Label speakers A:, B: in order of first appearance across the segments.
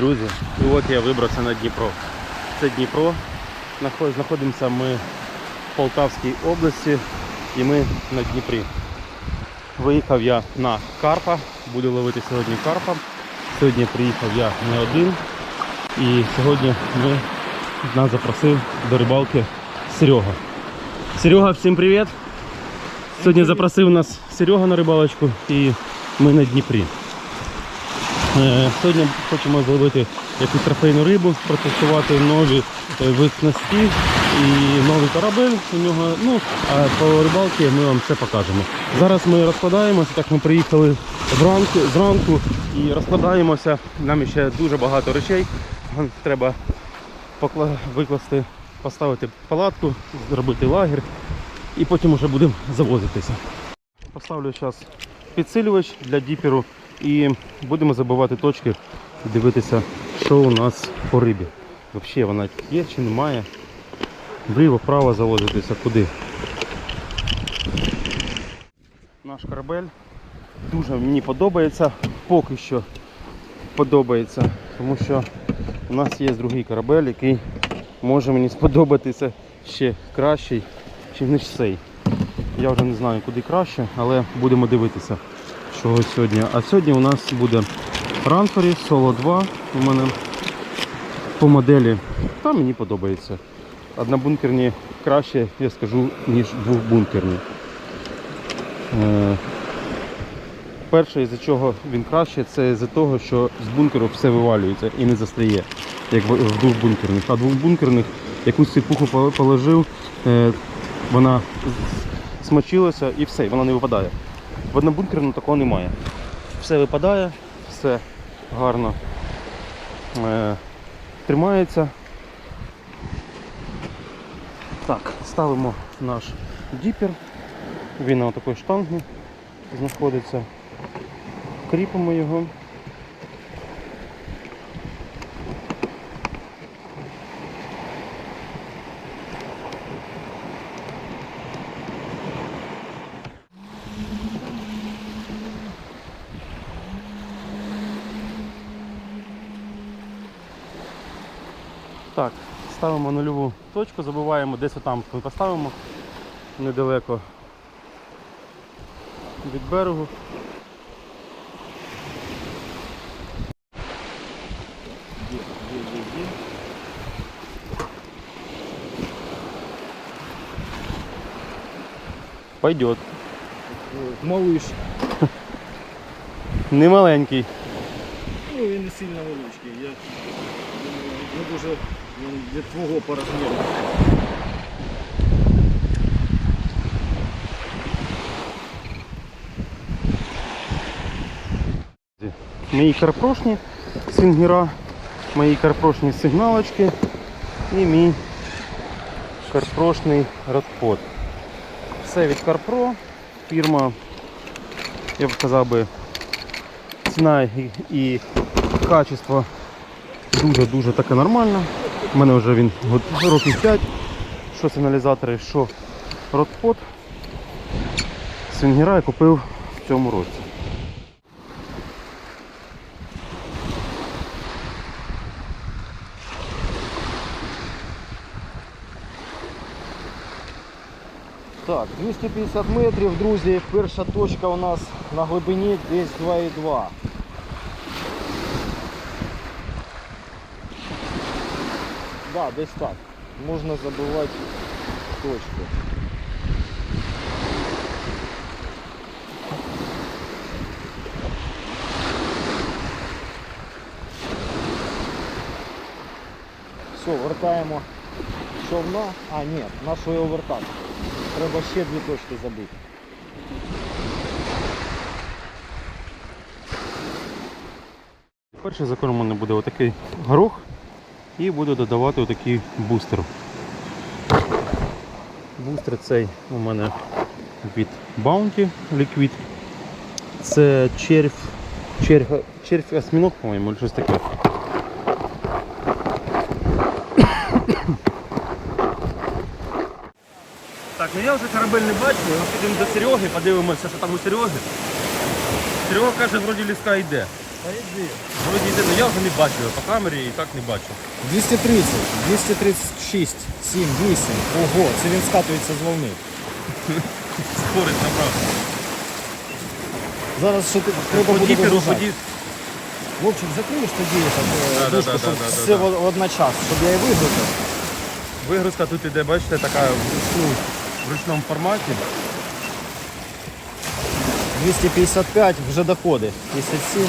A: Друзі, і от я вибрався на Дніпро. Це Дніпро. Наход- Знаходимося ми в Полтавській області і ми на Дніпрі. Виїхав я на Карпа, буду ловити сьогодні Карпа. Сьогодні приїхав я не один. І сьогодні ми, нас запросив до рибалки Серега. Серега, всім привіт! Сьогодні запросив нас Серега на рибалочку і ми на Дніпрі. Е, Сьогодні хочемо зловити якусь трофейну рибу, протестувати нові е, вид снасті і новий корабель у нього. Ну, а по рибалці ми вам все покажемо. Зараз ми розкладаємося, так ми приїхали вранку, зранку і розкладаємося. Нам ще дуже багато речей. Треба викласти, поставити палатку, зробити лагерь і потім вже будемо завозитися. Поставлю зараз підсилювач для діперу і будемо забивати точки, дивитися, що у нас по рибі. Взагалі вона є чи немає. Вліво, вправо завозитися куди. Наш корабель дуже мені подобається, поки що подобається, тому що у нас є другий корабель, який може мені сподобатися ще кращий, ніж цей. Я вже не знаю, куди краще, але будемо дивитися, що сьогодні. А сьогодні у нас буде Ранфорі Solo 2 у мене по моделі. Та мені подобається. Однобункерні краще, я скажу, ніж двохбункерні. Е, Перше, із-за чого він краще, це з-за того, що з бункеру все вивалюється і не застає, як в двохбункерних. А двохбункерних якусь сипуху положив, е, вона смочилася і все, вона не випадає. В однобункерному такого немає. Все випадає, все гарно е, тримається. Так, ставимо наш діпер. Він на такій штангі знаходиться. Кріпимо його. Так, ставимо нульову точку, забуваємо, десь отам поставимо недалеко від берегу. Пойдет.
B: Малыш.
A: Не маленький.
B: Ну він не сильно величкий. Я думаю, дуже він для твого по розміру.
A: Мої карпрошні сингера, мої карпрошні сигналочки і мій карпрошний родпот. Все від Карпро. Фірма, я б сказав би, ціна і качество дуже-дуже таке нормальне. У мене вже він років 5. Що сигналізатори, що родпот. Свінгера я купив в цьому році.
B: Так, 250 метрів, друзі. Перша точка у нас на глибині десь 2,2. Да, десь так. Можна забивати точку. Все, вертаємо човна. А, ні, нашого його вертати. Треба ще дві точки забити.
A: Перший закон у мене буде отакий горох і буду додавати отакий бустер. Бустер цей у мене від Bounty Liquid. Це червь, червь, червь осьміног, по-моєму, щось таке. Так, ну я вже корабель не бачу, ми підемо до Сереги, подивимося, що там у Сереги. Серега каже, вроді ліска йде.
B: Та йди.
A: Ну я вже не бачу по камері і так не бачу.
B: 230, 236, 7, 8. Ого, це він скатується з волни.
A: Спорить направо.
B: Зараз ще ти- треба
A: По
B: буде
A: діперу, по
B: вигружати.
A: ді-
B: Вовчик, закриєш тоді так, е,
A: да,
B: дужку,
A: да,
B: щоб
A: да, да,
B: все
A: да.
B: в- одночас, щоб я і вигрузив.
A: Вигрузка тут іде, бачите, така в, в ручному форматі.
B: 255 вже доходить. 57.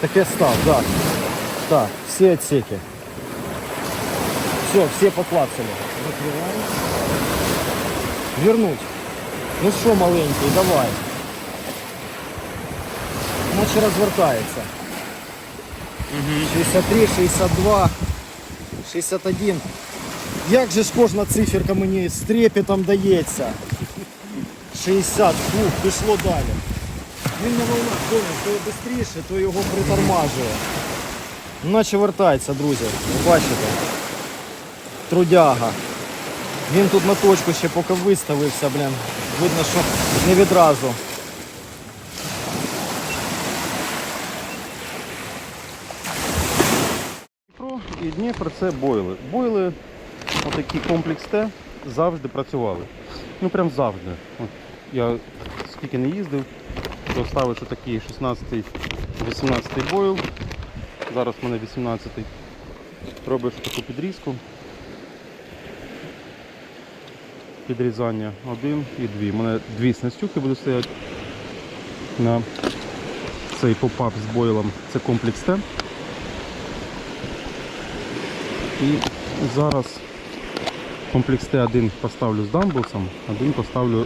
B: Таке став, так. Так, всі отсеки. Все, всі поклацали. Закриваємо. Вернуть. Ну що, маленький, давай. Наче розвертається. 63, 62, 61. Як же ж кожна циферка мені з трепетом дається? 60, фух, пішло далі. Він на волнах дома, то швидше, то його притормажує. Наче вертається, друзі. Ви бачите? Трудяга. Він тут на точку ще поки виставився, блін. Видно, що не відразу.
A: І Дніпро це бойли. Бойли, отакі комплекс Т, завжди працювали. Ну прям завжди. От я скільки не їздив, то ставиться такий 16-18 бойл. Зараз в мене 18-й. Робиш таку підрізку. Підрізання один і дві. У мене дві снастюки будуть стояти на цей попап з бойлом. Це комплекс Т. І зараз комплекс Т1 поставлю з дамблсом, один поставлю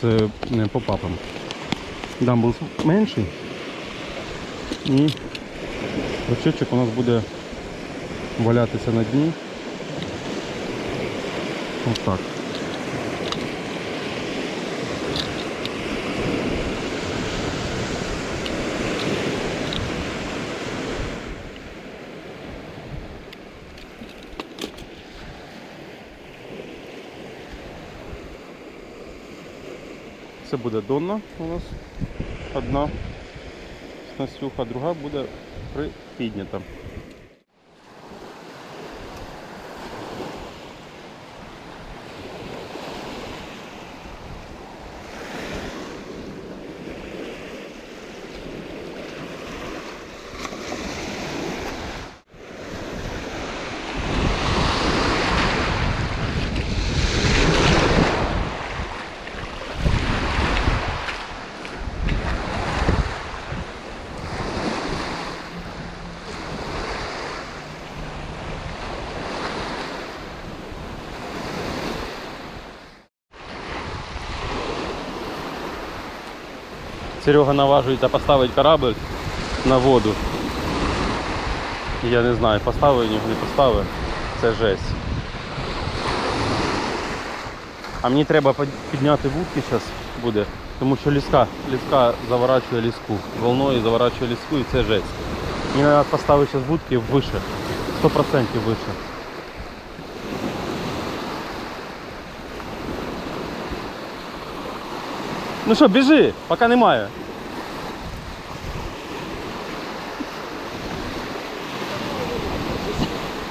A: з е, попапом. Дамблс менший. І ручечок у нас буде валятися на дні. Ось так. Це буде донна у нас одна снастюха, друга буде припіднята. Серега наважується поставити корабль на воду. Я не знаю, поставив його, не поставив. Це жесть. А мені треба підняти вудки зараз буде, тому що ліска, ліска заворачує ліску. Волною заворачує ліску і це жесть. Мені треба поставити зараз вудки вище. 100% вище. Ну що, біжи, поки немає.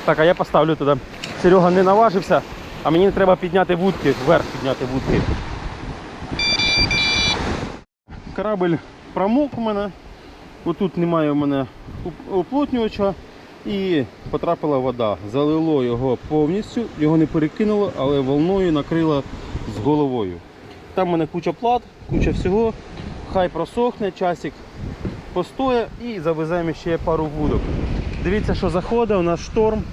A: Так, а я поставлю туди. Серега не наважився, а мені треба підняти вудки, вверх підняти вудки. Корабль промок у мене. Отут немає у мене уплотнювача і потрапила вода. Залило його повністю, його не перекинуло, але волною накрило з головою. Там в мене куча плат, куча всього. Хай просохне, часик постоє і завеземо ще пару вудок. Дивіться, що заходить, у нас шторм.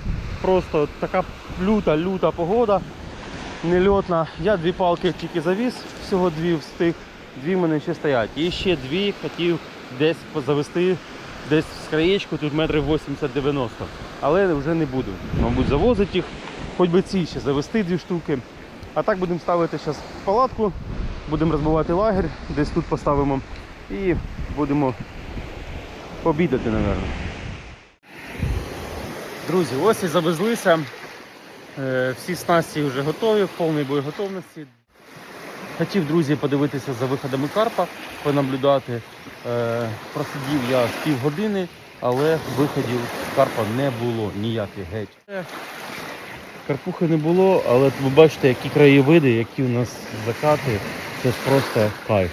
A: Просто така люта, люта погода. Нельотна. Я дві палки тільки завіз, всього дві встиг, дві в мене ще стоять. І ще дві хотів десь завести десь з краєчку, тут метрів 80-90. Але вже не буду. Мабуть, завозити їх, хоч би ці ще завести дві штуки. А так будемо ставити зараз палатку, будемо розбивати лагерь, десь тут поставимо і будемо обідати, мабуть. Друзі, ось і завезлися. Е, Всі снасті вже готові, в повній боєготовності. Хотів, друзі, подивитися за виходами карпа, понаблюдати. Е, Просидів я з півгодини, але виходів карпа не було ніяких геть. Карпухи не було, але ви бачите, які краєвиди, які у нас закати. Це ж просто кайф.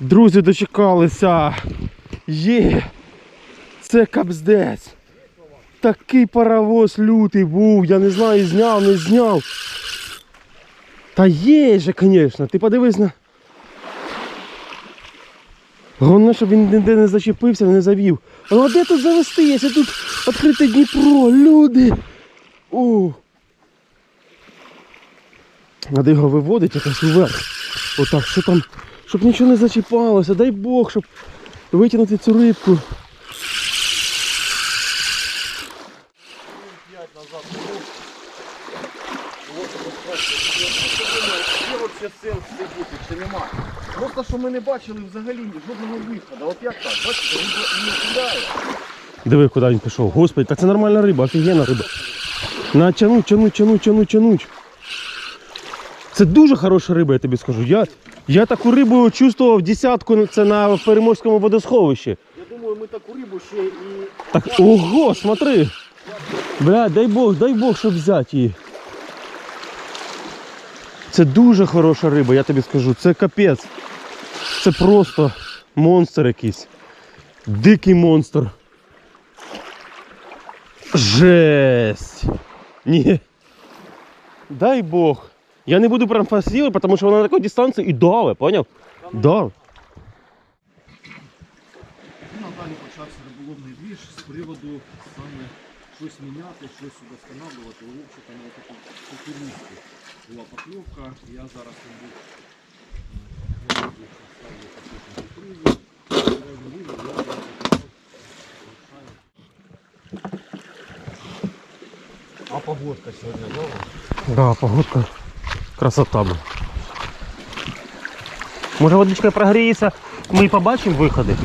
A: Друзі, дочекалися. Є! Це капздець. Такий паровоз лютий був, я не знаю, зняв, не зняв. Та є же, звісно, ти подивись на. Головне, щоб він ніде не зачепився, не завів. Ну а де тут завести? Якщо тут відкрите Дніпро, люди. О. Треба його виводити якось уверх. Отак, що там, щоб нічого не зачіпалося, дай Бог, щоб витягнути цю рибку.
B: Просто що ми не бачили взагалі жодного виходу. От як так? Бачите, він не кидає.
A: Диви, куди він пішов. Господи, так це нормальна риба, офігенна риба. На тянуть, тянуть, тянуть, тянуть, тянуть. Це дуже хороша риба, я тобі скажу. Я, я таку рибу чувствував десятку це на Переможському водосховищі.
B: Я думаю, ми таку рибу ще і
A: Так, ого, смотри. Бля, дай Бог, дай Бог, щоб взяти її. Це дуже хороша риба, я тобі скажу. Це капець. Це просто монстр якийсь. Дикий монстр. Жесть. Ні. Дай Бог. Я не буду прям фасувати, тому що вона на такій дистанції і даве, поняв? Дав.
B: Ну, а далі почався риболовний двіж з приводу саме щось міняти, щось удосконалювати. Лучше там на таку кукурузку була покльовка. Я зараз е, буду ставлю. Я вивів, я зараз лишаю. А погодка сьогодні добра?
A: Да, погодка. Красота. бля. Може водичка прогріється, ми і побачимо виходи.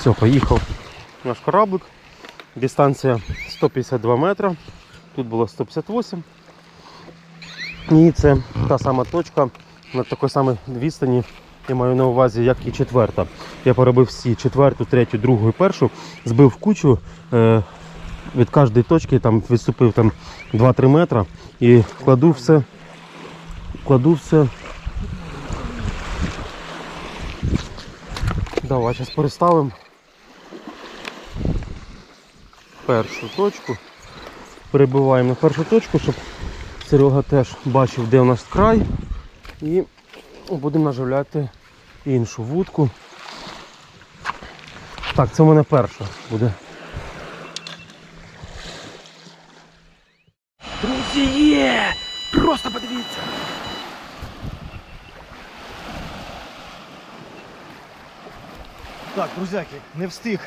A: Все, поїхав наш кораблик. Дистанція 152 метри. Тут було 158. І це та сама точка на такій самій відстані. Я маю на увазі, як і четверта. Я поробив всі четверту, третю, другу і першу, збив кучу. Е, від кожної точки там відступив там 2-3 метри і кладу все. Кладу все. Давай, зараз переставимо першу точку. Перебиваємо на першу точку, щоб Серега теж бачив, де у нас край. І будемо наживляти іншу вудку. Так, це у мене перша буде. Друзі, є! Просто подивіться!
B: Так, друзяки, не встиг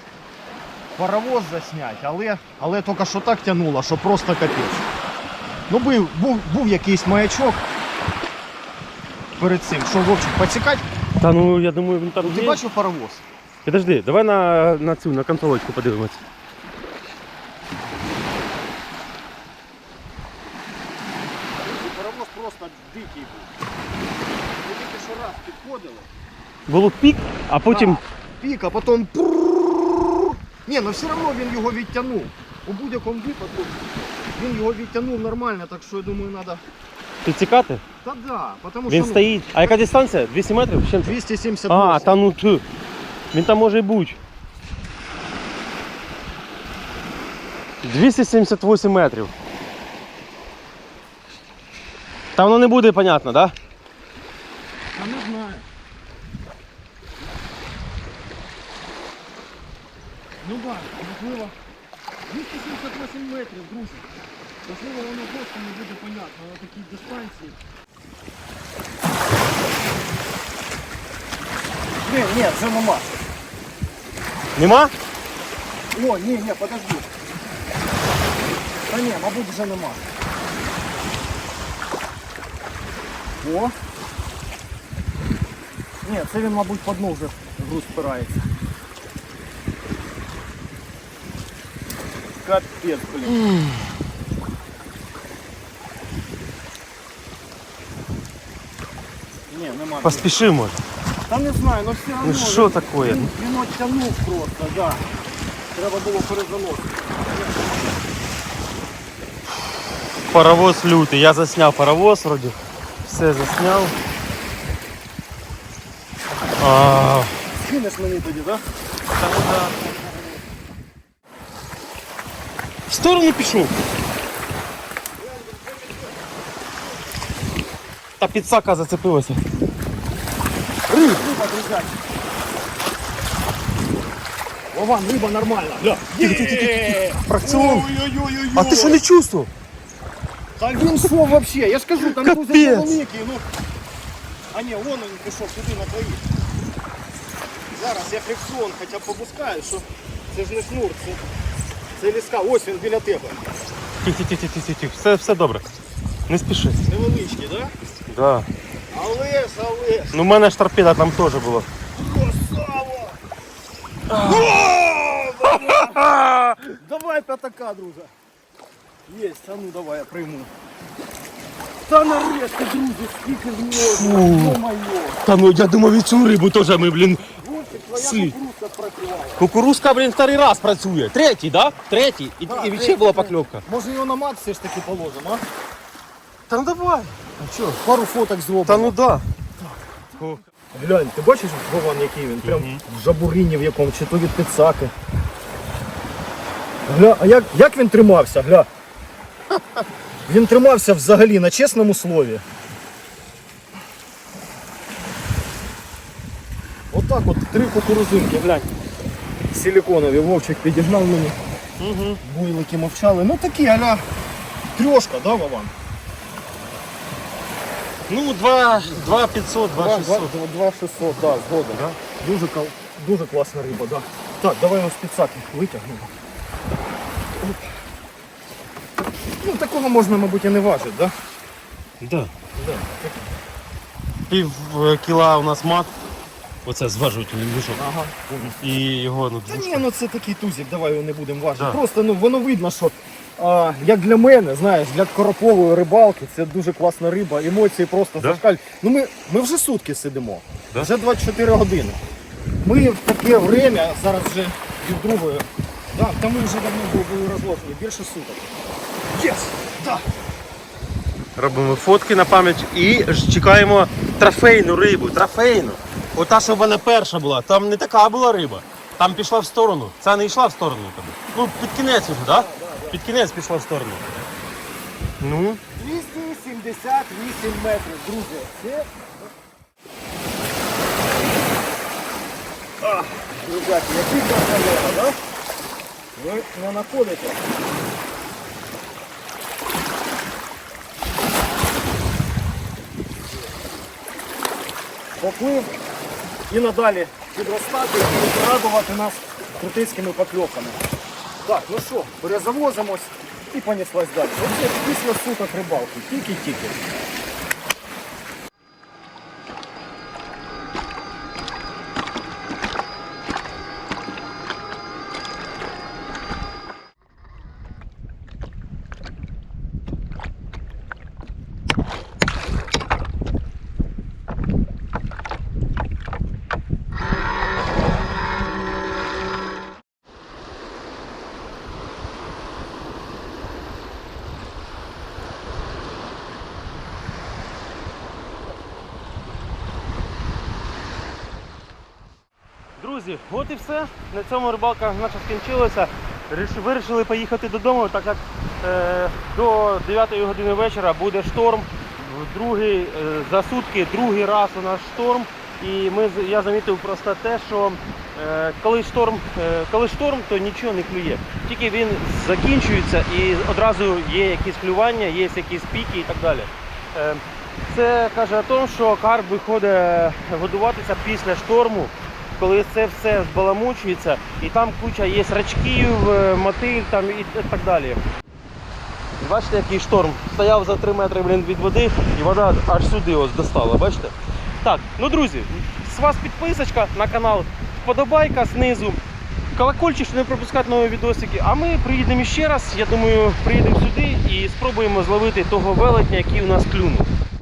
B: паровоз засняти, але, але тільки що так тянуло, що просто капець. Ну, був, був, був якийсь маячок перед цим. Що, Вовчик, поцікать?
A: Та ну я думаю, він там
B: Ти
A: є.
B: бачив паровоз?
A: Підожди, давай на, на цю, на консолочку подивимось.
B: Паровоз просто дикий був. Ми тільки що раз підходили.
A: Було пік, а потім.
B: Пік, а потім. Ні, ну все одно він його відтягнув. У будь-якому випадку він його відтягнув нормально, так що я думаю, треба.
A: Підтікати?
B: Та да, тому
A: Він
B: що
A: стоїть. А яка дистанція? 200 метрів? Чим?
B: ну, 270
A: А, та ну тю. Він там може і бути. 278 метрів. Та воно не буде понятно, так? Да?
B: можливо. 278 метрів, друзі. Можливо, воно просто не буде понятно на такій дистанції. Ні, ні, вже нема.
A: Нема?
B: О, ні, ні, подожди. Та ні, мабуть, вже нема. О. Ні, це він, мабуть, по дну вже груз спирається. Капець, блін. Ні, нема.
A: Поспіши, може.
B: Та не знаю, ну все
A: Ну
B: одно.
A: що таке?
B: Він, він оттянув просто, да. Треба було перезаносити.
A: Паровоз лютий. Я засняв паровоз вроді. Все засняв. А,
B: Скинеш мені тоді, так?
A: в сторону пішов. Та підсака зацепилася.
B: Риба, друзяки. Вован, риба нормальна. Гля.
A: Фракціон.
B: Ой-ой-ой-ой.
A: А ти що не чувствував?
B: Та він що вообще? Я ж кажу, там
A: Капець.
B: дуже великий, ну. А ні, вон він пішов сюди на твої. Зараз я фрикціон хоча б попускаю, що це ж не шнур, це, це ліска. Ось він біля тебе.
A: Тих-тих-тих-тих-тих. Все, все добре. Не спіши.
B: Невеличкий, так? Да?
A: Да.
B: Але ж, але ж.
A: Ну, в мене ж торпеда там теж була.
B: Красава! Давай п'ятака, друже. Єсть, а ну давай я прийму. Та нарешті, друзі, скільки ж можна, ё-моё.
A: Та ну я думав, і цю рибу теж ми, блін.
B: Вовчик, твоя
A: Сли.
B: кукурузка спрацювала.
A: Кукурузка, блін, вторий раз працює. Третій, да? Третій. І,
B: Да,
A: і ще була покльовка.
B: Може його на мат все ж таки положимо, а?
A: Та ну давай. А що?
B: Пару фоток зробимо.
A: Та ну да.
B: Глянь, ти бачиш Вован, який він? Прям в жабурині в якому, чи то від підсаки. Гля, а як, як він тримався, гля? Він тримався взагалі на чесному слові. Отак от три кукурузинки, глянь. Силіконові вовчик підігнав мені.
A: Угу.
B: Буйлики мовчали. Ну такі, аля трьошка, да, Вован?
A: Ну, 2, 2 500, 2 600.
B: 2600, да, згодом.
A: Да?
B: Дуже, кал- дуже класна риба, да. Так, давай його з підсаки витягнемо. Оп. Ну, такого можна, мабуть, і не важити, да?
A: Да.
B: Да.
A: Пів е, кіла у нас мат. Оце зважувальний мішок.
B: Ага.
A: І його, ну,
B: Та
A: двушка.
B: ні, ну це такий тузик, давай його не будемо важити.
A: Да.
B: Просто ну, воно видно, що а, як для мене, знаєш, для коропової рибалки це дуже класна риба, емоції просто
A: Да?
B: зашкаль. Ну ми, ми вже сутки сидимо,
A: Да?
B: вже 24 години. Ми в таке время, зараз вже від другої, да, та ми вже давно були- були розложені, більше суток. Єс! Да.
A: Робимо фотки на пам'ять і ж чекаємо трофейну рибу, трофейну. Ота, що в мене перша була, там не така була риба. Там пішла в сторону. Ця не йшла в сторону. там. Ну, під кінець вже, так? Під кінець пішла в сторону. Ну,
B: 278 метрів, друзі. Це... А, друзяки, який красавега, да? Ви не знаходите? Поплив і надалі підростати і радувати нас крутицькими покльовками. Так, ну що, перезавозимось і понеслась далі. Оце після суток рибалки, тільки-тільки.
A: Друзі, от і все. На цьому рибалка наша скінчилася. Вирішили поїхати додому, так як е, до 9 години вечора буде шторм. Другий, е, за сутки другий раз у нас шторм. І ми, я замітив просто те, що е, коли, шторм, е, коли шторм, то нічого не клює. Тільки він закінчується і одразу є якісь клювання, є якісь піки і так далі. Е, Це каже о тому, що карп виходить годуватися після шторму, коли це все збаламучується, і там куча є рачків, е, мотиль там і так далі. Бачите, який шторм? Стояв за 3 метри блін, від води і вода аж сюди ось достала, бачите? Так, ну друзі, з вас підписочка на канал, вподобайка знизу. Колокольчик, щоб не пропускати нові відосики. А ми приїдемо ще раз. Я думаю, приїдемо сюди і спробуємо зловити того велетня, який у нас клюнув.